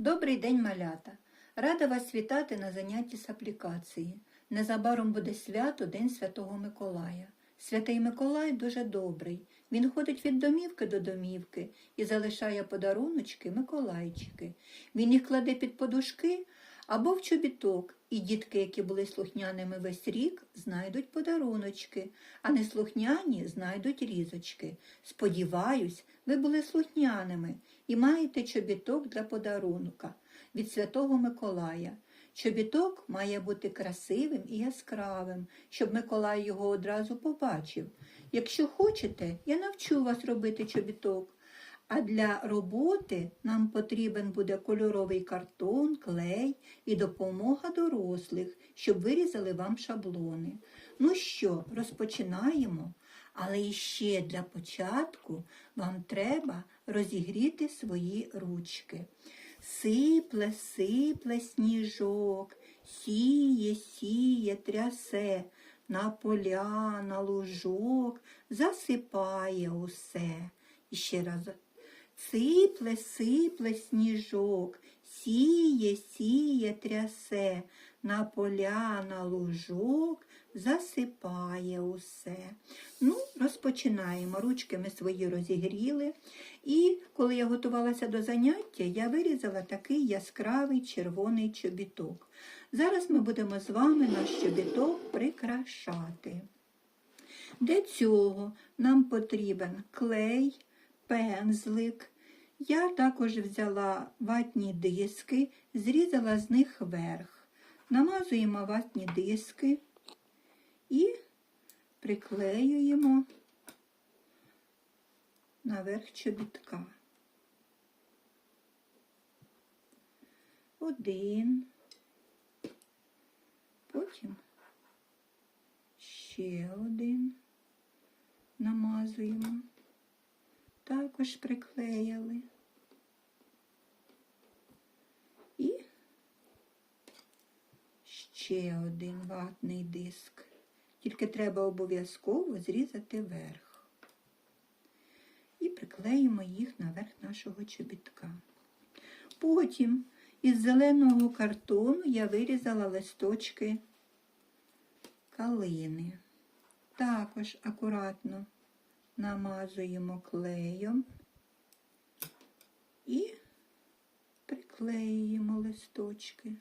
Добрий день, малята! Рада вас вітати на занятті з аплікації. Незабаром буде свято День Святого Миколая. Святий Миколай дуже добрий. Він ходить від домівки до домівки і залишає подаруночки Миколайчики. Він їх кладе під подушки або в чобіток, і дітки, які були слухняними весь рік, знайдуть подаруночки, а неслухняні знайдуть різочки. Сподіваюсь, ви були слухняними і маєте чобіток для подарунка від Святого Миколая. Чобіток має бути красивим і яскравим, щоб Миколай його одразу побачив. Якщо хочете, я навчу вас робити чобіток. А для роботи нам потрібен буде кольоровий картон, клей і допомога дорослих, щоб вирізали вам шаблони. Ну що, розпочинаємо. Але іще для початку вам треба розігріти свої ручки. Сипле, сипле сніжок, сіє, сіє, трясе, на поля, на лужок, засипає усе. І ще раз. Сипле, сипле сніжок, сіє, сіє, трясе, на поля, на лужок, засипає усе. Ну, розпочинаємо. Ручки ми свої розігріли. І коли я готувалася до заняття, я вирізала такий яскравий червоний чобіток. Зараз ми будемо з вами наш чобіток прикрашати. Для цього нам потрібен клей, пензлик. Я також взяла ватні диски, зрізала з них верх. Намазуємо ватні диски і приклеюємо наверх чобітка. Один, потім ще один намазуємо, також приклеїли. І ще один ватний диск. Тільки треба обов'язково зрізати верх. І приклеїмо їх наверх нашого чобітка. Потім із зеленого картону я вирізала листочки калини. Також акуратно намазуємо клеєм і приклеюємо листочки.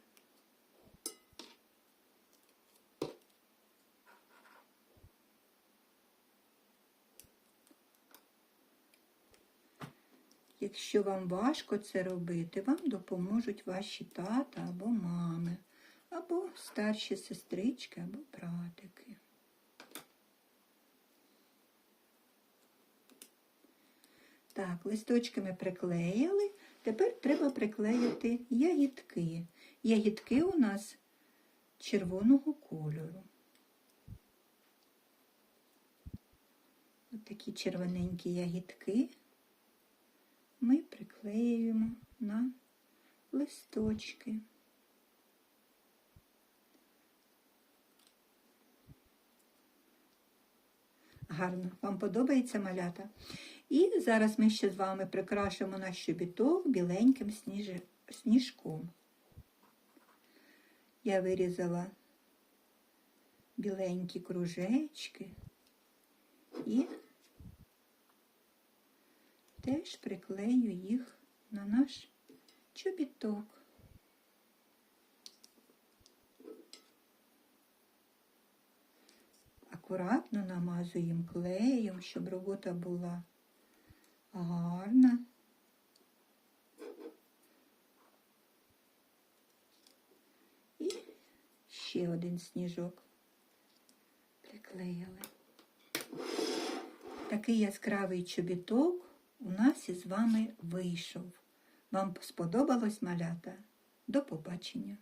Якщо вам важко це робити, вам допоможуть ваші тата або мами, або старші сестрички, або братики. Так, листочки ми приклеїли. Тепер треба приклеїти ягідки. Ягідки у нас червоного кольору. Ось такі червоненькі ягідки ми приклеюємо на листочки. Гарно, вам подобається малята? І зараз ми ще з вами прикрашимо наш щобіток біленьким сніж... сніжком. Я вирізала біленькі кружечки і теж приклею їх на наш чобіток. Акуратно намазуємо клеєм, щоб робота була гарна. І ще один сніжок приклеїли. Такий яскравий чобіток у нас із вами вийшов. Вам сподобалось малята? До побачення!